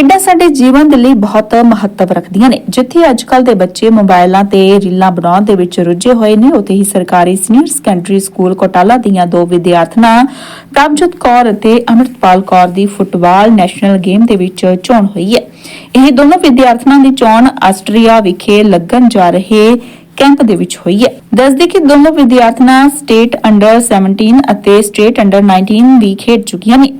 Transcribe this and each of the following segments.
ਖੇਡਾਂ ਸਾਡੇ ਜੀਵਨ ਦੇ ਲਈ ਬਹੁਤ ਮਹੱਤਵ ਰੱਖਦੀਆਂ ਨੇ। ਜਿੱਥੇ ਅੱਜਕੱਲ ਦੇ ਬੱਚੇ ਮੋਬਾਈਲਾਂ ਤੇ ਰੀਲਾਂ ਬਣਾਉਣ ਦੇ ਵਿੱਚ ਰੁੱਝੇ ਹੋਏ ਨੇ, ਉਥੇ ਹੀ ਸਰਕਾਰੀ ਸੀਨੀਅਰ ਸੈਕੰਡਰੀ ਸਕੂਲ ਕੋਟਾਲਾ ਦੀਆਂ ਦੋ ਵਿਦਿਆਰਥਣਾਂ ਪ੍ਰਭਜੋਤ ਕੌਰ ਅਤੇ ਅਮਰਤਪਾਲ ਕੌਰ ਦੀ ਫੁੱਟਬਾਲ ਨੈਸ਼ਨਲ ਗੇਮ ਦੇ ਵਿੱਚ ਚੋਣ ਹੋਈ ਹੈ। ਇਹ ਦੋਨੋਂ ਵਿਦਿਆਰਥਣਾਂ ਦੀ ਚੋਣ ਆਸਟਰੀਆ ਵਿਖੇ ਲੱਗਣ ਜਾ ਰਹੇ ਕੈਂਪ ਦੇ ਵਿੱਚ ਹੋਈ ਹੈ। ਦੱਸਦੇ ਕਿ ਦੋਨੋਂ ਵਿਦਿਆਰਥਣਾਂ ਸਟੇਟ ਅੰਡਰ 17 ਅਤੇ ਸਟੇਟ ਅੰਡਰ 19 ਵੀ ਖੇਡ ਚੁੱਕੀਆਂ ਨੇ।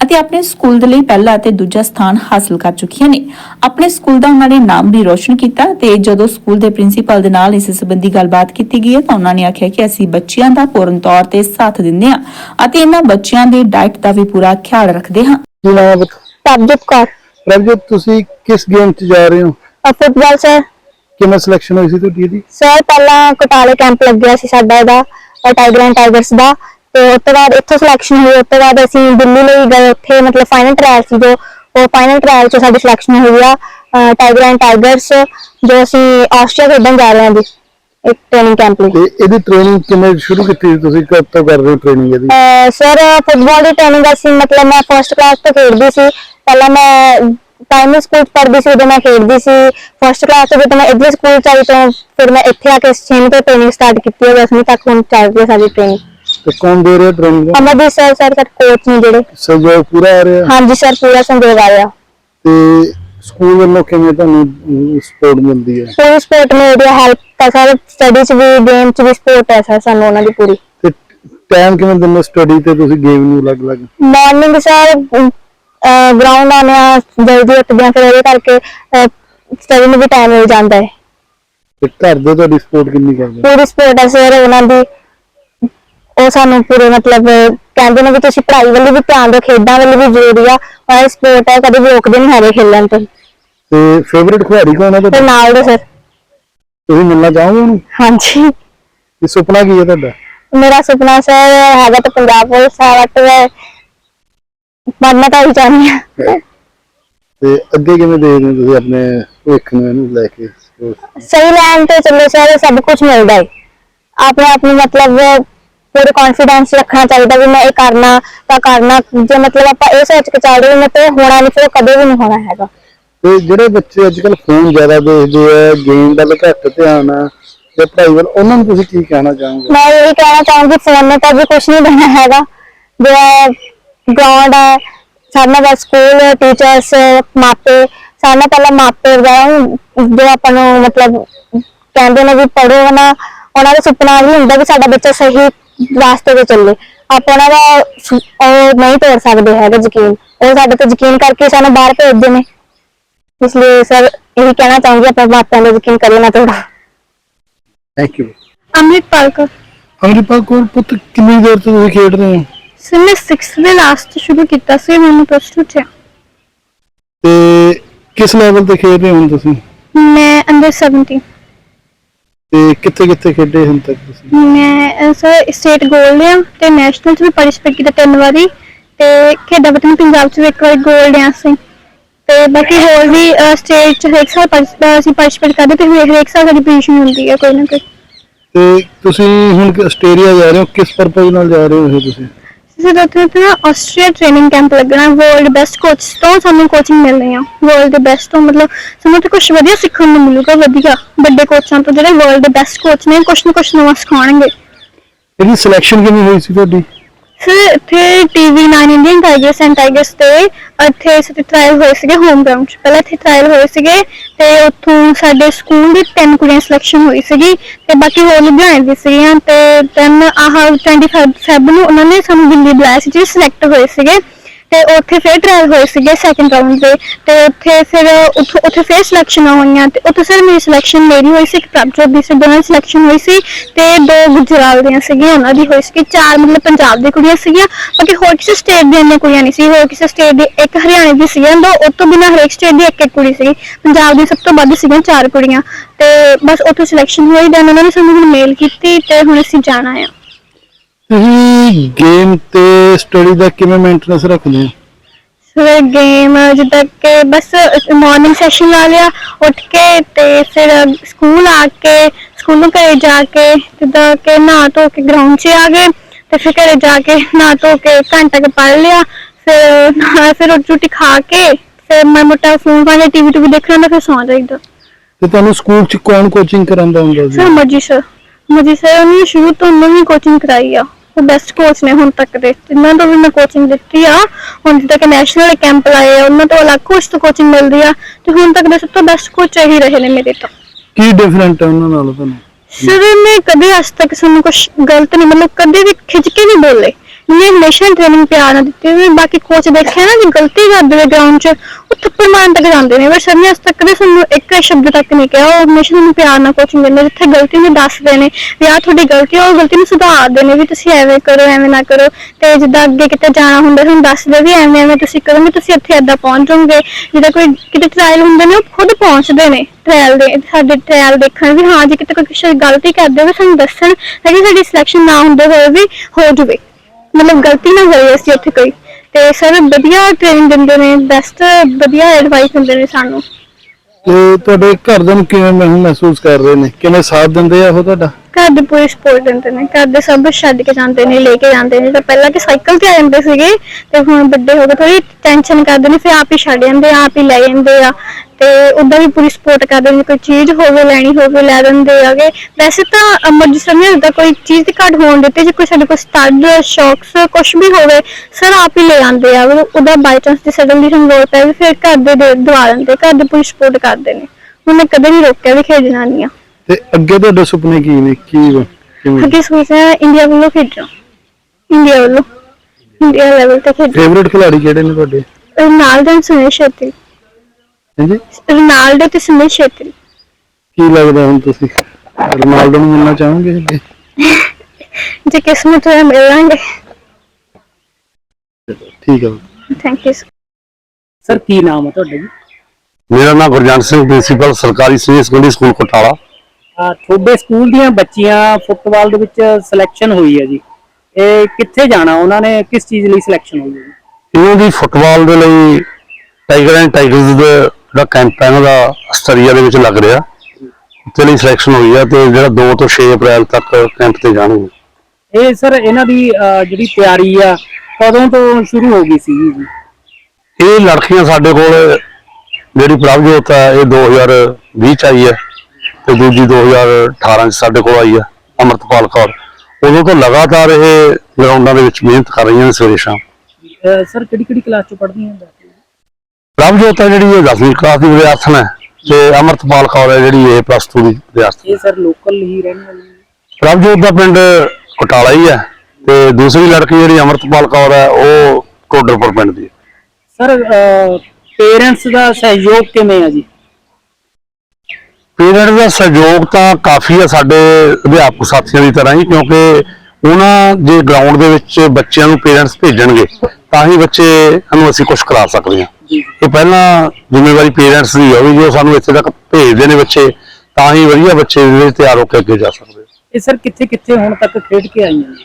ਅਤੇ ਆਪਣੇ ਸਕੂਲ ਦੇ ਲਈ ਪਹਿਲਾ ਅਤੇ ਦੂਜਾ ਸਥਾਨ ਹਾਸਲ ਕਰ ਚੁੱਕੀਆਂ ਨੇ। ਆਪਣੇ ਸਕੂਲ ਦਾ ਉਹਨਾਂ ਨੇ ਨਾਮ ਵੀ ਰੋਸ਼ਨ ਕੀਤਾ ਤੇ ਜਦੋਂ ਸਕੂਲ ਦੇ ਪ੍ਰਿੰਸੀਪਲ ਦੇ ਨਾਲ ਇਸ ਸੰਬੰਧੀ ਗੱਲਬਾਤ ਕੀਤੀ ਗਈ ਹੈ ਤਾਂ ਉਹਨਾਂ ਨੇ ਆਖਿਆ ਕਿ ਅਸੀਂ ਬੱਚਿਆਂ ਦਾ ਪੂਰਨ ਤੌਰ ਤੇ ਸਾਥ ਦਿੰਦੇ ਹਾਂ ਅਤੇ ਇਹਨਾਂ ਬੱਚਿਆਂ ਦੀ ਡਾਈਟ ਦਾ ਵੀ ਪੂਰਾ ਖਿਆਲ ਰੱਖਦੇ ਹਾਂ? ਪ੍ਰਭਜੋਤ ਕੌਰ। ਪ੍ਰਭਜੋਤ ਤੁਸੀਂ ਕਿਸ ਗੇਮ 'ਚ ਜਾ ਰਹੇ ਹੋ? Football sir. ਕਿਵੇਂ ਸਿਲੈਕਸ਼ਨ ਹੋਈ ਸੀ ਤੁਹਾਡੀ ਇਹਦੀ? ਸਰ ਪਹਿਲਾਂ ਕਟਾਲੇ ਕੈਂਪ ਲੱਗਿਆ ਸੀ ਸਾਡਾ ਇਹਦਾ ਟਾਈਗਰ ਐਂਡ ਟਾਈਗਰਸ ਦਾ। ਤੇ ਉਸ ਤੋਂ ਬਾਅਦ ਇੱਥੋਂ ਸਿਲੈਕਸ਼ਨ ਹੋਈ ਉਸ ਤੋਂ ਬਾਅਦ ਅਸੀਂ ਦਿੱਲੀ ਲਈ ਗਏ ਉੱਥੇ ਮਤਲਬ ਫਾਈਨਲ ਟ੍ਰਾਇਲ ਸੀ ਜੋ ਉਹ ਫਾਈਨਲ ਟ੍ਰਾਇਲ 'ਚ ਸਾਡੀ ਸਿਲੈਕਸ਼ਨ ਹੋਈ ਆ ਟਾਈਗਰ ਐਂਡ ਟਾਈਗਰਸ ਜੋ ਅਸੀਂ ਆਸਟਰੀਆ ਖੇਡਣ ਜਾ ਰਹੇ ਹਾਂ ਜੀ ਇੱਕ ਟ੍ਰੇਨਿੰਗ ਕੈਂਪ ਲਈ। ਤੇ ਇਹਦੀ ਟ੍ਰੇਨਿੰਗ ਕਿਵੇਂ ਸ਼ੁਰੂ ਕੀਤੀ ਸੀ ਤੁਸੀਂ? ਕਦ ਤੋਂ ਕਰ ਰਹੇ ਹੋ ਟ੍ਰੇਨਿੰਗ ਇਹਦੀ? ਸਰ ਫੁੱਟਬਾਲ ਦੀ ਟ੍ਰੇਨਿੰਗ ਅਸੀਂ ਮਤਲਬ ਮੈਂ ਫਸਟ ਕਲਾਸ ਤੋਂ ਖੇਡਦੀ ਸੀ। ਪਹਿਲਾਂ ਮੈਂ ਪ੍ਰਾਇਮਰੀ ਸਕੂਲ ਚ ਪੜ੍ਹਦੀ ਸੀ ਉਦੋਂ ਮੈਂ ਖੇਡਦੀ ਸੀ। ਫਸਟ ਕਲਾਸ ਤੋਂ ਜਦੋਂ ਮੈਂ ਇੱਧਰ ਸਕੂਲ ਚ ਆਈ ਤਾਂ ਫਿਰ ਮੈਂ ਇੱਥੇ ਆ ਕੇ 6ਵੀਂ ਤੋਂ ਟ੍ਰੇਨਿੰਗ ਸਟਾਰਟ ਕੀਤੀ ਹੈ 10ਵੀਂ ਤੱਕ ਹੁਣ ਚੱਲ ਰਹੀ ਹੈ ਸਾਡੀ ਟ੍ਰੇਨਿੰਗ ਤੇ ਕੌਣ ਦੇ ਰਿਹਾ ਟ੍ਰੇਨਿੰਗ ਅਮਰਦੀਪ ਸਰ ਸਰ ਸਾਡੇ ਕੋਚ ਨੇ ਜਿਹੜੇ। ਸਹਿਯੋਗ ਪੂਰਾ ਆ ਰਿਹਾ? ਹਾਂਜੀ ਸਰ ਪੂਰਾ ਸੰਦੇਵ ਆ ਰਿਹਾ। ਤੇ ਸਕੂਲ ਵੱਲੋਂ ਕਿਵੇਂ ਤੁਹਾਨੂੰ ਸਪੋਰਟ ਮਿਲਦੀ ਹੈ? ਪੂਰੀ ਸਪੋਰਟ ਨੇ ਇਹਦੀ ਹੈਲਪ ਤਾਂ ਸਰ ਸਟੱਡੀ ਚ ਵੀ ਗੇਮ ਚ ਵੀ ਸਪੋਰਟ ਹੈ ਸਰ ਸਾਨੂੰ ਉਹਨਾਂ ਦੀ ਪੂਰੀ। ਤੇ ਟਾਈਮ ਕਿਵੇਂ ਦਿੰਦੇ ਸਟੱਡੀ ਤੇ? ਤੁਸੀਂ ਗੇਮ ਨੂੰ ਅਲੱਗ-ਅਲੱਗ? ਮਾਰਨਿੰਗ ਸਰ ਗਰਾਊਂਡ ਆਉਂਦੇ ਆ ਜਲਦੀ ਉੱਠਦੇ ਆ ਫਿਰ ਉਹਦੇ ਕਰਕੇ ਸਟੱਡੀ ਨੂੰ ਵੀ ਟਾਈਮ ਮਿਲ ਜਾਂਦਾ ਹੈ। ਤੇ ਘਰ ਦੇ ਤੁਹਾਡੀ ਸਪੋਰਟ ਕਿੰਨੀ ਕਰਦੇ? ਪੂਰੀ ਸਪੋਰਟ ਹੈ ਸਰ ਉਹਨਾਂ ਦੀ। ਉਹ ਸਾਨੂੰ ਪੂਰੇ ਮਤਲਬ ਕਹਿੰਦੇ ਨੇ ਵੀ ਤੁਸੀਂ ਪੜ੍ਹਾਈ ਵੱਲ ਵੀ ਧਿਆਨ ਦਿਓ ਖੇਡਾਂ ਵੱਲ ਵੀ ਜ਼ਰੂਰੀ ਆ ਔਰ ਸਪੋਰਟ ਹੈ ਕਦੇ ਵੀ ਰੋਕਦੇ ਨਹੀਂ ਹੈਗੇ ਖੇਲਣ ਤੋਂ। ਤੇ ਫੇਵਰਿਟ ਖਿਡਾਰੀ ਕੌਣ ਹੈ ਤੇ ਤੁਹਾਡਾ ਨਾਲ ਦੇ ਸਰ ਤੁਸੀਂ ਮਿਲਣਾ ਚਾਹੋਗੇ ਉਹਨੂੰ? ਹਾਂਜੀ। ਕੀ ਸੁਪਨਾ ਕੀ ਹੈ ਤੁਹਾਡਾ? ਮੇਰਾ ਸੁਪਨਾ ਸਰ ਹੈਗਾ ਤਾਂ ਪੰਜਾਬ ਪੁਲਿਸ ਆ ਬਟ ਮੈਂ ਬਣਨਾ ਤਾਂ ਹੀ ਚਾਹੁੰਦੀ ਹਾਂ ਤੇ ਅੱਗੇ ਕਿਵੇਂ ਦੇਖਦੇ ਹੋ ਤੁਸੀਂ ਆਪਣੇ ਭਵਿੱਖ ਨੂੰ ਇਹਨੂੰ ਲੈ ਕੇ? ਸਹੀ ਲਾਈਨ ਤੇ ਚੱਲੇ ਸਰ ਸਭ ਕੁਝ ਮਿਲਦਾ ਹੈ ਆਪਣੇ ਆਪ ਨੂੰ ਮਤਲਬ ਪੂਰੇ ਕੌਨਫੀਡੈਂਸ ਰੱਖਣਾ ਚਾਹੀਦਾ ਵੀ ਮੈਂ ਇਹ ਕਰਨਾ ਤਾਂ ਕਰਨਾ। ਜੇ ਮਤਲਬ ਆਪਾਂ ਇਹ ਸੋਚ ਕੇ ਚੱਲ ਰਹੇ ਹਾਂ ਤੇ ਹੋਣਾ ਨਹੀਂ ਫਿਰ ਕਦੇ ਵੀ ਨਹੀਂ ਹੋਣਾ ਹੈਗਾ। ਤੇ ਜਿਹੜੇ ਬੱਚੇ ਅੱਜ ਕੱਲ ਫੋਨ ਜ਼ਿਆਦਾ ਦੇਖਦੇ ਆ ਗੇਮ ਵੱਲ ਘੱਟ ਧਿਆਨ ਆ ਤੇ ਪੜ੍ਹਾਈ ਵੱਲ ਉਹਨਾਂ ਨੂੰ ਤੁਸੀਂ ਕੀ ਕਹਿਣਾ ਚਾਹੋਗੇ? ਮੈਂ ਇਹ ਕਹਿਣਾ ਚਾਹੂੰਗੀ ਫੋਨ ਨੇ ਤਾਂ ਵੀ ਕੁਝ ਨਹੀਂ ਦੇਣਾ ਹੈਗਾ। ਜੋ ਗਰਾਊਂਡ ਹੈ ਸਾਡਾ ਬਸ ਸਕੂਲ ਟੀਚਰਸ ਮਾਪੇ ਸਾਡਾ ਪਹਿਲਾਂ ਮਾਪੇ ਵਗੈਰਾ ਜੋ ਆਪਾਂ ਨੂੰ ਮਤਲਬ ਕਹਿੰਦੇ ਨੇ ਵੀ ਪੜੋ ਨਾ ਉਹਨਾਂ ਦਾ ਸੁਪਨਾ ਵੀ ਹੁੰਦਾ ਵੀ ਸਾਡਾ ਬੱਚਾ ਸਹੀ ਰਾਸਤੇ ਤੇ ਚੱਲੇ। ਆਪਾਂ ਉਹਨਾਂ ਦਾ ਸੁ- ਉਹ ਨਹੀਂ ਤੋੜ ਸਕਦੇ ਹੈਗੇ ਯਕੀਨ। ਉਹ ਸਾਡੇ ਤੇ ਯਕੀਨ ਕਰਕੇ ਸਾਨੂੰ ਬਾਹਰ ਭੇਜਦੇ ਨੇ। ਇਸ ਲਈ ਸਰ ਇਹੀ ਕਹਿਣਾ ਚਾਹੂੰਗੀ ਆਪਣੇ ਮਾਪਿਆਂ ਦਾ ਯਕੀਨ ਕਰਿਓ ਨਾ ਤੋੜੋ ਥੈਂਕ ਯੂ ਅੰਮ੍ਰਿਤਪਾਲ ਕੌਰ। ਅਮਰੀਪਾਲ ਕੋਲ ਪੁੱਤ ਕਿੰਨੀ ਦੇਰ ਤੋਂ ਤੁਸੀਂ ਖੇਡ ਰਹੇ ਹੋ? ਸਰ ਮੈਂ 6th ਦੇ ਲਾਸਟ ਸ਼ੁਰੂ ਕੀਤਾ ਸੀ ਮੈਨੂੰ ਪਲੱਸ 2 ਚ ਆ। ਤੇ ਕਿਸ ਲੈਵਲ ਤੇ ਖੇਡ ਰਹੇ ਹੋ ਹੁਣ ਤੁਸੀਂ? ਮੈਂ ਅੰਡਰ 17 ਤੇ ਕਿੱਥੇ ਕਿੱਥੇ ਖੇਡੇ ਹੁਣ ਤੱਕ ਤੁਸੀਂ? ਮੈਂ ਸਰ ਸਟੇਟ ਗੋਲਡ ਆ ਤੇ ਨੈਸ਼ਨਲ ਚ ਵੀ ਪਾਰਟਿਸਿਪੇਟ ਕੀਤਾ ਤਿੰਨ ਵਾਰੀ ਤੇ ਖੇਡਾਂ ਵਤਨ ਪੰਜਾਬ ਚ ਵੀ ਇੱਕ ਵਾਰੀ ਗੋਲਡ ਆ ਸੀ। ਤੇ ਬਾਕੀ ਹੋਰ ਵੀ ਸਟੇਟ ਚ ਹਰੇਕ ਸਾਲ participate- ਅਸੀਂ ਪਾਰਟਿਸਿਪੇਟ ਕਰਦੇ ਤੇ ਹਰੇਕ ਸਾਲ ਸਾਡੀ ਪੋਜੀਸ਼ਨ ਹੁੰਦੀ ਹੈ ਕੋਈ ਨਾ ਕੋਈ। ਤੇ ਤੁਸੀਂ ਹੁਣ ਆਸਟ੍ਰੇਲੀਆ ਜਾ ਰਹੇ ਹੋ? ਕਿਸ ਪਰਪਸ ਨਾਲ ਜਾ ਰਹੇ ਹੋ ਇਹ ਤੁਸੀਂ? ਸਰ ਉੱਥੇ ਨਾ ਆਸਟਰੀਆ ਟ੍ਰੇਨਿੰਗ ਕੈਂਪ ਲੱਗਣਾ ਵਰਲਡ ਬੈਸਟ ਕੋਚ ਤੋਂ ਸਾਨੂੰ ਕੋਚਿੰਗ ਮਿਲਣੀ ਆ ਵਰਲਡ ਦੇ ਬੈਸਟ ਤੋਂ ਮਤਲਬ ਸਾਨੂੰ ਤੇ ਕੁਝ ਵਧੀਆ ਸਿੱਖਣ ਨੂੰ ਮਿਲੂਗਾ, ਵਧੀਆ। ਵੱਡੇ ਕੋਚਾਂ ਤੋਂ ਜਿਹੜੇ ਵਰਲਡ ਦੇ ਬੈਸਟ ਕੋਚ ਨੇ ਕੁਝ ਨਾ ਕੁਝ ਨਵਾਂ ਸਿਖਾਉਣਗੇ। ਇਹਦੀ ਸਿਲੈਕਸ਼ਨ ਕਿਵੇਂ ਹੋਈ ਸੀ ਤੁਹਾਡੀ? ਫਿਰ ਇੱਥੇ TV 9 Indian tigers and tigers ਤੇ ਇੱਥੇ ਸਾਡੇ ਟ੍ਰਾਇਲ ਹੋਏ ਸੀਗੇ ਹੋਮ ਗਰਾਊਂਡ 'ਚ। ਪਹਿਲਾਂ ਇੱਥੇ ਟ੍ਰਾਇਲ ਹੋਏ ਸੀਗੇ ਤੇ ਉੱਥੋਂ ਸਾਡੇ ਸਕੂਲ ਦੀ 10 ਕੁੜੀਆਂ ਸਿਲੈਕਸ਼ਨ ਹੋਈ ਸੀਗੀ ਤੇ ਬਾਕੀ ਹੋਰ ਲੁਧਿਆਣੇ ਦੀ ਸੀਗੀਆਂ ਤੇ ਦੈਨ ਆਹ 25 ਫੈਬ ਨੂੰ ਉਹਨਾਂ ਨੇ ਸਾਨੂੰ ਦਿੱਲੀ ਬੁਲਾਇਆ ਸੀ, ਜਿਹੜੇ ਸਿਲੈਕਟ ਹੋਏ ਸੀਗੇ। ਤੇ ਉੱਥੇ ਫਿਰ ਟ੍ਰਾਇਲ ਹੋਏ ਸੀਗੇ ਸੈਕੰਡ ਰਾਊਂਡ ਦੇ, ਤੇ ਉੱਥੇ ਫਿਰ ਉੱਥੋਂ, ਉੱਥੇ ਫਿਰ ਸਿਲੈਕਸ਼ਨਾਂ ਹੋਈਆਂ ਤੇ ਉੱਥੇ ਸਰ ਮੇਰੀ ਸਿਲੈਕਸ਼ਨ ਮੇਰੀ ਹੋਈ ਸੀ, ਇੱਕ ਪ੍ਰਭਜੋਤ ਦੀ ਸੀ, ਦੋਨਾਂ ਦੀ ਸਿਲੈਕਸ਼ਨ ਹੋਈ ਸੀ ਤੇ ਦੋ ਗੁਜਰਾਤ ਦੀਆਂ ਸੀਗੀਆਂ, ਉਹਨਾਂ ਦੀ ਹੋਈ ਸੀ ਚਾਰ ਮਤਲਬ ਪੰਜਾਬ ਦੀ ਕੁੜੀਆਂ ਸੀਗੀਆਂ, ਬਾਕੀ ਹੋਰ ਕਿਸੇ ਸਟੇਟ ਦੀਆਂ ਇੰਨੀਆਂ ਕੁੜੀਆਂ ਨਹੀਂ ਸੀ, ਹੋਰ ਕਿਸੇ ਸਟੇਟ ਦੀ ਇੱਕ ਹਰਿਆਣੇ ਦੀ ਸੀਗੀਆਂ ਦੋ ਉਹ ਤੋਂ ਬਿਨਾਂ ਹਰੇਕ ਸਟੇਟ ਦੀ ਇੱਕ ਇੱਕ ਕੁੜੀ ਸੀਗੀ, ਪੰਜਾਬ ਦੀ ਸਭ ਤੋਂ ਵੱਧ ਸੀਗੀਆਂ ਚਾਰ ਕੁੜੀਆਂ, ਤੇ ਬਸ ਉੱਥੋਂ ਸਿਲੈਕਸ਼ਨ ਹੋਈ ਦੈਨ ਉਹਨਾਂ ਨੇ ਸਾਨੂੰ ਹੁਣ ਮੇਲ ਕੀਤੀ ਤੇ ਹੁਣ ਅਸੀਂ ਜਾਣਾ ਆ। ਤੁਸੀਂ ਗੇਮ ਤੇ ਸਟੱਡੀ ਦਾ ਕਿਵੇਂ ਮੇਨਟੇਨੈਂਸ ਰੱਖਦੇ ਹੋ? ਫਿਰ ਗੇਮ ਜਿੱਦਾਂ ਕਿ ਬਸ ਮਾਰਨਿੰਗ ਸੈਸ਼ਨ ਲਾ ਲਿਆ ਉੱਠ ਕੇ ਤੇ ਫਿਰ ਸਕੂਲ ਆ ਕੇ ਸਕੂਲੋਂ ਘਰੇ ਜਾ ਕੇ ਜਿੱਦਾਂ ਕਿ ਨਹਾ ਧੋ ਕੇ ਗਰਾਊਂਡ 'ਚ ਆ ਗਏ ਤੇ ਫਿਰ ਘਰੇ ਜਾ ਕੇ ਨਹਾ ਧੋ ਕੇ ਘੰਟਾ ਕੁ ਪੜ੍ਹ ਲਿਆ ਫਿਰ ਫਿਰ ਰੋਟੀ ਰੋਟੀ ਖਾ ਕੇ ਫਿਰ ਮੈਂ ਮੋਟਾ ਫੋਨ ਵਾਲੇ ਟੀਵੀ ਟੂਵੀ ਦੇਖ ਲੈਂਦਾ ਫਿਰ ਸੌਂ ਜਾਈਦਾ। ਤੇ ਤੁਹਾਨੂੰ ਸਕੂਲ ਚ ਕੌਣ ਕੋਚਿੰਗ ਕਰਾਉਂਦਾ ਹੁੰਦਾ ਸਰ ਸੀ ਮਰਜ਼ੀ ਸਰ ਮਰਜ਼ੀ ਸਰ ਉਹਨੇ ਸ਼ੁਰੂ ਤੋਂ ਹੀ ਕੋਚਿੰਗ ਕਰਾਈ ਆ ਉਹ ਬੈਸਟ ਕੋਚ ਨੇ ਹੁਣ ਤੱਕ ਦੇ ਜਿਨ੍ਹਾਂ ਤੋਂ ਵੀ ਮੈਂ ਕੋਚਿੰਗ ਦਿੱਤੀ ਆ ਹੁਣ ਤੱਕ ਨੈਸ਼ਨਲ ਕੈਂਪ ਲਾਏ ਆ ਉਹਨਾਂ ਤੋਂ ਅਲੱਗ ਕੋਚ ਤੋਂ ਕੋਚਿੰਗ ਮਿਲਦੀ ਆ ਤੇ ਹੁਣ ਤੱਕ ਦੇ ਸਭ ਤੋਂ ਬੈਸਟ ਕੋਚ ਇਹੀ ਰਹੇ ਨੇ ਮੇਰੇ ਤੋਂ ਕੀ ਡਿਫਰੈਂਟ ਹੈ ਉਹਨਾਂ ਨਾਲੋਂ ਤੁਹਾਨੂੰ ਸਰ ਮੈਂ ਕਦੇ ਅੱਜ ਤੱਕ ਸਾਨੂੰ ਕੁਝ ਗਲਤ ਨਹੀਂ ਮਤਲਬ ਕਦੇ ਵੀ ਖਿੱਚ ਕੇ ਨਹੀਂ ਬੋਲੇ ਮੈਂ ਹਮੇਸ਼ਾ ਟ੍ਰੇਨਿੰਗ ਪਿਆਰ ਨਾਲ ਦਿੱਤੀ ਵੀ ਬਾਕੀ ਕੋਚ ਦੇਖਿਆ ਨਾ ਜੇ ਗਲਤੀ ਕਰਦੇ ਵੇ ਗਰਾਊਂਡ 'ਚ, ਉਹ ਥੱਪੜ ਮਾਰਨ ਤੱਕ ਜਾਂਦੇ ਨੇ। ਪਰ ਸਰ ਨੇ ਅੱਜ ਤੱਕ ਕਦੇ ਸਾਨੂੰ ਇੱਕ ਸ਼ਬਦ ਤੱਕ ਨਹੀਂ ਕਿਹਾ, ਉਹ ਹਮੇਸ਼ਾ ਸਾਨੂੰ ਪਿਆਰ ਨਾਲ ਕੋਚਿੰਗ ਦਿੰਦੇ ਨੇ। ਜਿੱਥੇ ਗਲਤੀ ਨੇ ਦੱਸਦੇ ਨੇ ਵੀ ਆਹ ਤੁਹਾਡੀ ਗਲਤੀ ਆ, ਉਹ ਗਲਤੀ ਨੂੰ ਸੁਧਾਰਦੇ ਨੇ, ਵੀ ਤੁਸੀਂ ਐਵੇਂ ਕਰੋ, ਐਵੇਂ ਨਾ ਕਰੋ। ਤੇ ਜਿੱਦਾਂ ਅੱਗੇ ਕਿਤੇ ਜਾਣਾ ਹੁੰਦਾ, ਤੁਹਾਨੂੰ ਦੱਸਦੇ ਵੀ ਐਵੇਂ ਐਵੇਂ ਤੁਸੀਂ ਕਰੋਗੇ, ਤੁਸੀਂ ਇੱਥੇ ਏਦਾਂ ਪਹੁੰਚੋਗੇ ਜਾਓਗੇ। ਜਿੱਦਾਂ ਕੋਈ ਕਿਤੇ ਟ੍ਰਾਇਲ ਹੁੰਦੇ ਨੇ, ਉਹ ਖੁਦ ਪਹੁੰਚਦੇ ਨੇ ਟ੍ਰਾਇਲ ਦੇ, ਸਾਡੇ ਟ੍ਰਾਇਲ ਦੇਖਣ ਵੀ, ਹਾਂ, ਜੇ ਕਿਤੇ ਕੋਈ ਕਿਸੇ ਗਲਤੀ ਕਰਦੇ ਹੋਵੇ ਸਾਨੂੰ ਦੱਸਣ, ਤਾਂ ਕਿ ਸਾਡੀ ਸਿਲੈਕਸ਼ਨ ਨਾ ਹੁੰਦੇ ਹੋਏ ਵੀ ਹੋ ਜਾਵੇ। ਮਤਲਬ ਗਲਤੀ ਨਾ ਕਰੀਏ ਅਸੀਂ ਉੱਥੇ ਕੋਈ। ਤੇ ਸਰ ਵਧੀਆ ਟ੍ਰੇਨਿੰਗ ਦਿੰਦੇ ਨੇ ਬੈਸਟ ਵਧੀਆ ਐਡਵਾਈਸ ਦਿੰਦੇ ਨੇ ਸਾਨੂੰ। ਤੇ ਤੁਹਾਡੇ ਘਰਦਿਆਂ ਨੂੰ ਕਿਵੇਂ ਮਹਿ- ਮਹਿਸੂਸ ਕਰ ਰਹੇ ਨੇ? ਕਿਵੇਂ ਸਾਥ ਦਿੰਦੇ ਆ ਉਹ ਤੁਹਾਡਾ? ਘਰ ਦੇ ਪੂਰੀ ਸਪੋਰਟ ਦਿੰਦੇ ਨੇ। ਘਰ ਦੇ ਸਭ ਛੱਡ ਕੇ ਜਾਂਦੇ ਨੇ ਲੈ ਕੇ ਜਾਂਦੇ ਨੇ। ਤਾਂ ਪਹਿਲਾਂ ਕਿ ਸਾਈਕਲ ਤੇ ਆ ਜਾਂਦੇ ਸੀਗੇ ਤੇ ਹੁਣ ਵੱਡੇ ਹੋ ਗਏ ਥੋੜੀ ਟੈਨਸ਼ਨ ਕਰਦੇ ਨੇ ਫਿਰ ਆਪ ਹੀ ਛੱਡ ਜਾਂਦੇ ਆ ਆਪ ਹੀ ਲੈ ਜਾਂਦੇ ਆ। ਤੇ ਉਦਾਂ ਵੀ ਪੂਰੀ ਸਪੋਰਟ ਕਰਦੇ ਨੇ ਕੋਈ ਚੀਜ਼ ਹੋਵੇ ਲੈਣੀ ਹੋਵੇ ਲੈ ਦਿੰਦੇ ਆਗੇ ਵੈਸੇ ਤਾਂ ਅਮਰਜੀਤ ਸਰ ਨੇ ਉਦਾਂ ਕੋਈ ਚੀਜ਼ ਦੀ ਘੱਟ ਹੋਣ ਦਿੱਤੀ ਜੇ ਕੋਈ ਸਾਡੇ ਕੋਲ ਸਟੱਡ ਸ਼ੌਕਸ ਕੁਝ ਵੀ ਹੋਵੇ ਸਰ ਆਪ ਹੀ ਲੈ ਆਉਂਦੇ ਆ। ਉਹਦਾ ਬਾਈ ਚਾਂਸ ਦੀ ਸਡਨਲੀ ਸਾਨੂੰ ਲੋੜ ਪੈ ਵੀ ਫਿਰ ਘਰ ਦੇ ਦੇ- ਦਵਾ ਦਿੰਦੇ ਘਰ ਦੇ ਪੂਰੀ ਸਪੋਰਟ ਕਰਦੇ ਨੇ। ਉਹਨੇ ਕਦੇ ਨਹੀਂ ਰੋਕਿਆ ਵੀ ਖੇਡਣਾ ਨਹੀਂ ਆ ਤੇ ਅੱਗੇ ਤੁਹਾਡੇ ਸੁਪਨੇ ਕੀ ਨੇ? ਕੀ ਕਿਵੇਂ? ਅੱਗੇ ਸੋਚਿਆ ਇੰਡੀਆ ਵੱਲੋਂ ਖੇਡਣਾ ਇੰਡੀਆ ਵੱਲੋਂ। ਇੰਡੀਆ ਲੈਵਲ ਤੇ ਖੇਡਣਾ ਫੇਵਰਿਟ ਖਿਡਾਰੀ ਕਿਹੜੇ ਨੇ ਤੁਹਾਡੇ? ਰੋਨਾਲਡੋ ਤੇ ਸੁਨੀਲ ਛੇਤਰੀ ਹਾਂਜੀ? ਰੋਨਾਲਡੋ ਤੇ ਸੁਨੀਲ ਛੇਤਰੀ। ਕੀ ਲੱਗਦਾ ਹੁਣ ਤੁਸੀਂ? ਰੋਨਾਲਡੋ ਨੂੰ ਮਿਲਣਾ ਚਾਹੋਗੇ? ਜੇ ਕਿਸਮਤ ਹੋਇਆ ਮਿਲਾਂਗੇ। ਠੀਕ ਹੈ ਥੈਂਕ ਯੂ ਸਰ ਕੀ ਨਾਮ ਹੈ ਤੁਹਾਡਾ ਜੀ? ਮੇਰਾ ਨਾਮ ਗੁਰਜੰਟ ਸਿੰਘ ਪ੍ਰਿੰਸੀਪਲ ਸਰਕਾਰੀ ਸੀਨੀਅਰ ਸੈਕੰਡਰੀ ਸਕੂਲ ਕੋਟਾਲਾ। ਆ ਤੁਹਾਡੇ ਸਕੂਲ ਦੀਆਂ ਬੱਚੀਆਂ ਫੁੱਟਬਾਲ ਦੇ ਵਿੱਚ ਸਿਲੈਕਸ਼ਨ ਹੋਈ ਹੈ ਜੀ। ਇਹ ਕਿੱਥੇ ਜਾਣਾ ਉਹਨਾਂ ਨੇ ਕਿਸ ਚੀਜ਼ ਲਈ ਸਿਲੈਕਸ਼ਨ ਹੋਈ ਹੈ ਜੀ? ਇਹਨਾਂ ਦੀ ਫੁੱਟਬਾਲ ਦੇ ਲਈ ਟਾਈਗਰ ਐਂਡ ਟਾਈਗਰਸ ਦਾ ਜਿਹੜਾ ਕੈਂਪ ਹੈ ਇਹਨਾਂ ਦਾ ਆਸਟਰੀਆ ਦੇ ਵਿੱਚ ਲੱਗ ਰਿਹਾ। ਉੱਥੇ ਲਈ ਸਿਲੈਕਸ਼ਨ ਹੋਈ ਹੈ ਤੇ ਜਿਹੜਾ 2 ਤੋਂ 6 ਅਪ੍ਰੈਲ ਤੱਕ ਕੈਂਪ ਤੇ ਜਾਣਗੇ। ਇਹ ਸਰ ਇਹਨਾਂ ਦੀ ਜਿਹੜੀ ਤਿਆਰੀ ਆ ਕਦੋਂ ਤੋਂ ਸ਼ੁਰੂ ਹੋ ਗਈ ਸੀ ਜੀ? ਇਹ ਲੜਕੀਆਂ ਸਾਡੇ ਕੋਲ ਜਿਹੜੀ ਪ੍ਰਭਜੋਤ ਹੈ ਇਹ 2020 ਚ ਆਈ ਹੈ ਤੇ ਦੂਜੀ 2018 ਚ ਸਾਡੇ ਕੋਲ ਆਈ ਹੈ ਅਮਰਤਪਾਲ ਕੌਰ। ਉਦੋਂ ਤੋਂ ਲਗਾਤਾਰ ਇਹ ਗਰਾਊਂਡਾਂ ਦੇ ਵਿੱਚ ਮਿਹਨਤ ਕਰ ਰਹੀਆਂ ਨੇ ਸਵੇਰੇ ਸ਼ਾਮ। ਸਰ ਕਿਹੜੀ ਕਿਹੜੀ ਕਲਾਸ ਚ ਪੜ੍ਹਦੀਆਂ ਨੇ ਪ੍ਰਭਜੋਤ ਹੈ ਜਿਹੜੀ ਇਹ 10ਵੀਂ ਕਲਾਸ ਦੀ ਵਿਦਿਆਰਥਣ ਹੈ ਤੇ ਅਮਰਤਪਾਲ ਕੌਰ ਹੈ ਜਿਹੜੀ ਇਹ ਪਲੱਸ 2 ਦੀ ਵਿਦਿਆਰਥਣ ਇਹ ਸਰ ਲੋਕਲ ਹੀ ਰਹਿਣ ਵਾਲੀ ਹੈ? ਪ੍ਰਭਜੋਤ ਦਾ ਪਿੰਡ ਕਟਾਲਾ ਹੀ ਹੈ ਤੇ ਦੂਸਰੀ ਲੜਕੀ ਜਿਹੜੀ ਅਮਰਤਪਾਲ ਕੌਰ ਹੈ ਉਹ ਕੋਡਰਪੁਰ ਪਿੰਡ ਦੀ ਹੈ। ਸਰ ਪੇਰੈਂਟਸ ਦਾ ਸਹਿਯੋਗ ਕਿਵੇਂ ਆ ਜੀ? ਪੇਰੈਂਟ ਦਾ ਸਹਿਯੋਗ ਤਾਂ ਕਾਫੀ ਹੈ ਸਾਡੇ ਅਧਿਆਪਕ ਸਾਥੀਆਂ ਦੀ ਤਰ੍ਹਾਂ ਹੀ ਕਿਉਂਕਿ ਉਹਨਾਂ ਜੇ ਗਰਾਊਂਡ ਦੇ ਵਿੱਚ ਬੱਚਿਆਂ ਨੂੰ ਪੇਰੈਂਟਸ ਭੇਜਣਗੇ ਤਾਂ ਹੀ ਬੱਚੇ ਨੂੰ ਅਸੀਂ ਕੁਝ ਕਰਾ ਸਕਦੇ ਹਾਂ। ਇਹ ਪਹਿਲਾਂ ਜ਼ਿੰਮੇਵਾਰੀ ਪੇਰੈਂਟਸ ਦੀ ਹੋਵੇ ਜੋ ਸਾਨੂੰ ਇੱਥੇ ਤੱਕ ਭੇਜਦੇ ਨੇ ਬੱਚੇ ਤਾਂ ਹੀ ਵਧੀਆ ਬੱਚੇ ਵਿੱਚ ਤਿਆਰ ਹੋ ਕੇ ਅੱਗੇ ਜਾ ਸਕਦੇ। ਇਹ ਸਰ ਕਿੱਥੇ ਕਿੱਥੇ ਹੁਣ ਤੱਕ ਖੇਡ ਕੇ ਆਈਆਂ ਨੇ?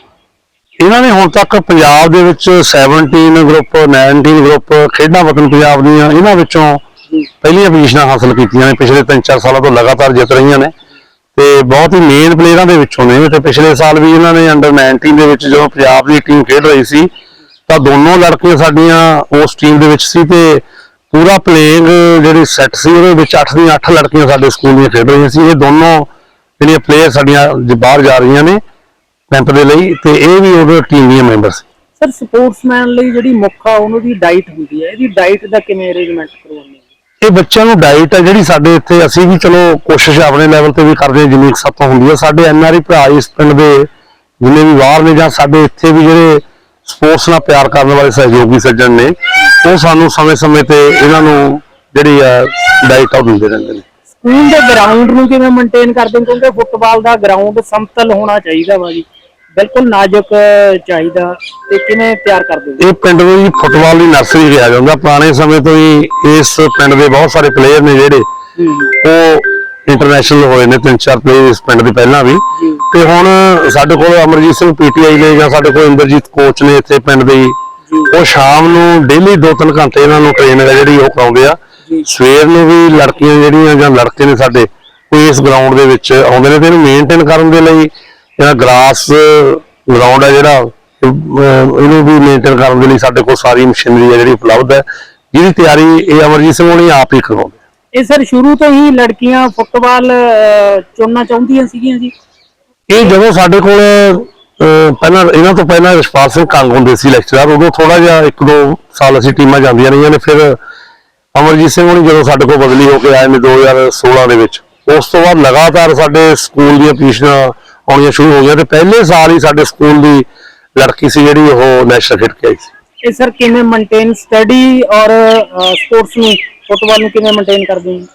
ਇਹਨਾਂ ਨੇ ਹੁਣ ਤੱਕ ਪੰਜਾਬ ਦੇ ਵਿੱਚ 17 ਗਰੁੱਪ 19 ਗਰੁੱਪ ਖੇਡਾਂ ਵਤਨ ਪੰਜਾਬ ਦੀਆਂ ਇਹਨਾਂ ਵਿੱਚੋਂ ਪਹਿਲੀਆਂ ਪੋਜੀਸ਼ਨਾਂ ਹਾਸਲ ਕੀਤੀਆਂ ਨੇ ਪਿਛਲੇ 3-4 ਸਾਲਾਂ ਤੋਂ ਲਗਾਤਾਰ ਜਿੱਤ ਰਹੀਆਂ ਨੇ। ਤੇ ਬਹੁਤ ਹੀ ਮੇਨ ਪਲੇਅਰਾਂ ਦੇ ਵਿੱਚੋਂ ਨੇ। ਤੇ ਪਿਛਲੇ ਸਾਲ ਵੀ ਇਹਨਾਂ ਨੇ ਅੰਡਰ 19 ਦੇ ਵਿੱਚ ਜਦੋਂ ਪੰਜਾਬ ਦੀ ਟੀਮ ਖੇਡ ਰਹੀ ਸੀ ਤਾਂ ਦੋਨੋਂ ਲੜਕੀਆਂ ਸਾਡੀਆਂ ਉਸ ਟੀਮ ਦੇ ਵਿੱਚ ਸੀ ਤੇ ਪੂਰਾ ਪਲੇਇੰਗ ਜਿਹੜੀ ਸੈੱਟ ਸੀ ਉਹਦੇ ਵਿੱਚ 8 ਦੀਆਂ 8 ਲੜਕੀਆਂ ਸਾਡੇ ਸਕੂਲ ਦੀਆਂ ਖੇਡ ਰਹੀਆਂ ਸੀ। ਇਹ ਦੋਨੋਂ ਜਿਹੜੀਆਂ ਪਲੇਅਰ ਸਾਡੀਆਂ ਜ- ਬਾਹਰ ਜਾ ਰਹੀਆਂ ਨੇ ਕੈਂਪ ਦੇ ਲਈ ਤੇ ਇਹ ਵੀ ਉਹਦੇ ਟੀਮ ਦੀਆਂ ਮੈਂਬਰ ਸੀ। ਸਰ ਸਪੋਰਟਸਮੈਨ ਲਈ ਜਿਹੜੀ ਮੁੱਖ ਆ ਉਹਨਾਂ ਦੀ ਡਾਈਟ ਹੁੰਦੀ ਹੈ। ਇਹਦੀ ਡਾਈਟ ਦਾ ਕਿਵੇਂ ਅਰੇਂਜਮੈਂਟ ਕਰਵਾਉਂਦੇ ਇਹ ਬੱਚਿਆਂ ਨੂੰ ਡਾਈਟ ਹੈ ਜਿਹੜੀ ਸਾਡੇ ਇੱਥੇ ਅਸੀਂ ਵੀ ਚਲੋ ਕੋਸ਼ਿਸ਼ ਆਪਣੇ ਲੈਵਲ ਤੇ ਵੀ ਕਰਦੇ ਹਾਂ ਜਿੰਨੀ ਕੁ ਸਾਤੋਂ ਹੁੰਦੀ ਹੈ ਸਾਡੇ ਐਨਆਰਆਈ ਭਰਾ ਇਸ ਪਿੰਡ ਦੇ ਜਿੰਨੇ ਵੀ ਬਾਹਰ ਨੇ ਜਾਂ ਸਾਡੇ ਇੱਥੇ ਵੀ ਜਿਹੜੇ ਸਪੋਰਟਸ ਨਾਲ ਪਿਆਰ ਕਰਨ ਵਾਲੇ ਸਹਿਯੋਗੀ ਸੱਜਣ ਨੇ। ਉਹ ਸਾਨੂੰ ਸਮੇਂ-ਸਮੇਂ ਤੇ ਇਹਨਾਂ ਨੂੰ ਜਿਹੜੀ ਹੈ ਡਾਈਟ ਉਹ ਦਿੰਦੇ ਰਹਿੰਦੇ ਨੇ। ਸਕੂਲ ਦੇ ਗਰਾਊਂਡ ਨੂੰ ਕਿਵੇਂ ਮੇਨਟੇਨ ਕਰਦੇ ਹੋ ਕਿਉਂਕਿ ਫੁੱਟਬਾਲ ਦਾ ਗਰਾਊਂਡ ਸਮਤਲ ਹੋਣਾ ਚਾਹੀਦਾ ਵਾ ਜੀ। ਬਿਲਕੁਲ ਨਾਜ਼ੁਕ ਚਾਹੀਦਾ ਤੇ ਕਿਵੇਂ ਤਿਆਰ ਕਰਦੇ ਹੋ ਇਹ ਪਿੰਡ ਨੂੰ ਜੀ ਫੁੱਟਬਾਲ ਦੀ ਨਰਸਰੀ ਕਿਹਾ ਜਾਂਦਾ। ਪੁਰਾਣੇ ਸਮੇਂ ਤੋਂ ਹੀ ਇਸ ਪਿੰਡ ਦੇ ਬਹੁਤ ਸਾਰੇ ਪਲੇਅਰ ਨੇ ਜਿਹੜੇ। ਉਹ ਇੰਟਰਨੈਸ਼ਨਲ ਹੋਏ ਨੇ ਤਿੰਨ ਚਾਰ ਪਲੇਅਰ ਇਸ ਪਿੰਡ ਦੇ ਪਹਿਲਾਂ ਵੀ। ਤੇ ਹੁਣ ਸਾਡੇ ਕੋਲ ਅਮਰਜੀਤ ਸਿੰਘ ਪੀਟੀਆਈ ਨੇ ਜਾਂ ਸਾਡੇ ਕੋਲ ਇੰਦਰਜੀਤ ਕੋਚ ਨੇ ਇੱਥੇ ਪਿੰਡ ਦੇ। ਉਹ ਸ਼ਾਮ ਨੂੰ ਡੇਲੀ 2-3 ਘੰਟੇ ਇਹਨਾਂ ਨੂੰ ਟ੍ਰੇਨਿੰਗ ਹੈ ਜਿਹੜੀ ਉਹ ਕਰਾਉਂਦੇ ਆ। ਸਵੇਰ ਨੂੰ ਵੀ ਲੜਕੀਆਂ ਜਿਹੜੀਆਂ ਜਾਂ ਲੜਕੇ ਨੇ ਸਾਡੇ ਇਸ ਗਰਾਊਂਡ ਦੇ ਵਿੱਚ ਆਉਂਦੇ ਨੇ ਤੇ ਇਹਨੂੰ ਮੇਨਟੇਨ ਕਰਨ ਦੇ ਲਈ ਜਿਹੜਾ ਗਰਾਸ ਗਰਾਊਂਡ ਹੈ ਜਿਹੜਾ ਇਹਨੂੰ ਵੀ ਮੇਨਟੇਨ ਕਰਨ ਦੇ ਲਈ ਸਾਡੇ ਕੋਲ ਸਾਰੀ ਮਸ਼ੀਨਰੀ ਹੈ ਜਿਹੜੀ ਉਪਲਬਧ ਹੈ। ਜਿਹਦੀ ਤਿਆਰੀ ਇਹ ਅਮਰਜੀਤ ਸਿੰਘ ਹੋਣੀ ਆਪ ਹੀ ਕਰਵਾਉਂਦੇ ਇਹ ਸਰ ਸ਼ੁਰੂ ਤੋਂ ਹੀ ਲੜਕੀਆਂ ਫੁੱਟਬਾਲ ਚੁਣਨਾ ਚਾਹੁੰਦੀਆਂ ਸੀਗੀਆਂ ਜੀ। ਇਹ ਜਦੋਂ ਸਾਡੇ ਕੋਲ ਪਹਿਲਾਂ ਇਹਨਾਂ ਤੋਂ ਪਹਿਲਾਂ ਰਿਸ਼ਪਾਲ ਸਿੰਘ ਕੰਗ ਹੁੰਦੇ ਸੀ ਲੈਕਚਰਰ ਉਦੋਂ ਥੋੜਾ ਜਿਹਾ ਇੱਕ ਦੋ ਸਾਲ ਅਸੀਂ ਟੀਮਾਂ ਜਾਂਦੀਆਂ ਰਹੀਆਂ ਨੇ ਫਿਰ ਅਮਰਜੀਤ ਸਿੰਘ ਹੋਣੀ ਜਦੋਂ ਸਾਡੇ ਕੋਲ ਬਦਲੀ ਹੋ ਕੇ ਆਏ ਨੇ 2016 ਦੇ ਵਿੱਚ ਉਸ ਤੋਂ ਬਾਅਦ ਲਗਾਤਾਰ ਸਾਡੇ ਸਕੂਲ ਦੀਆਂ ਪੋਜੀਸ਼ਨਾਂ ਆਉਣੀਆਂ ਸ਼ੁਰੂ ਹੋ ਗਈਆਂ ਤੇ ਪਹਿਲੇ ਸਾਲ ਹੀ ਸਾਡੇ ਸਕੂਲ ਦੀ ਲੜਕੀ ਸੀ ਜਿਹੜੀ ਉਹ ਨੈਸ਼ਨਲ ਖੇਡ ਕੇ ਆਈ ਸੀ। ਇਹ ਸਰ ਕਿਵੇਂ ਮੇਨਟੇਨ ਸਟੱਡੀ ਔਰ ਸਪੋਰਟਸ ਨੂੰ ਫੁੱਟਬਾਲ ਨੂੰ ਕਿਵੇਂ ਮੇਨਟੇਨ ਕਰਦੇ ਹੋ?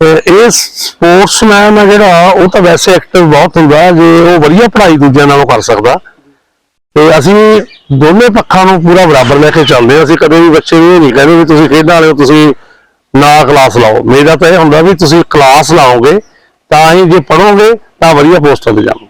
ਇਹ ਸਪੋਰਟਸਮੈਨ ਆ ਜਿਹੜਾ, ਉਹ ਤਾਂ ਵੈਸੇ ਐਕਟਿਵ ਬਹੁਤ ਹੁੰਦਾ, ਜੇ ਉਹ ਵਧੀਆ ਪੜ੍ਹਾਈ ਦੂਜਿਆਂ ਨਾਲੋਂ ਕਰ ਸਕਦਾ। ਤੇ ਅਸੀਂ ਦੋਨੇ ਪੱਖਾਂ ਨੂੰ ਪੂਰਾ ਬਰਾਬਰ ਲੈ ਕੇ ਚੱਲਦੇ ਹਾਂ। ਅਸੀਂ ਕਦੇ ਵੀ ਬੱਚੇ ਨੂੰ ਇਹ ਨਹੀਂ ਕਹਿੰਦੇ ਵੀ ਤੁਸੀਂ ਖੇਡਾਂ ਵਾਲੇ ਹੋ, ਤੁਸੀਂ ਨਾ ਕਲਾਸ ਲਾਓ। ਮੇਰਾ ਤਾਂ ਇਹ ਹੁੰਦਾ ਵੀ ਤੁਸੀਂ ਕਲਾਸ ਲਾਓਗੇ, ਤਾਂ ਹੀ ਜੇ ਪੜੋਗੇ ਤਾਂ ਵਧੀਆ ਪੋਸਟਾਂ ਤੇ ਜਾਓਗੇ।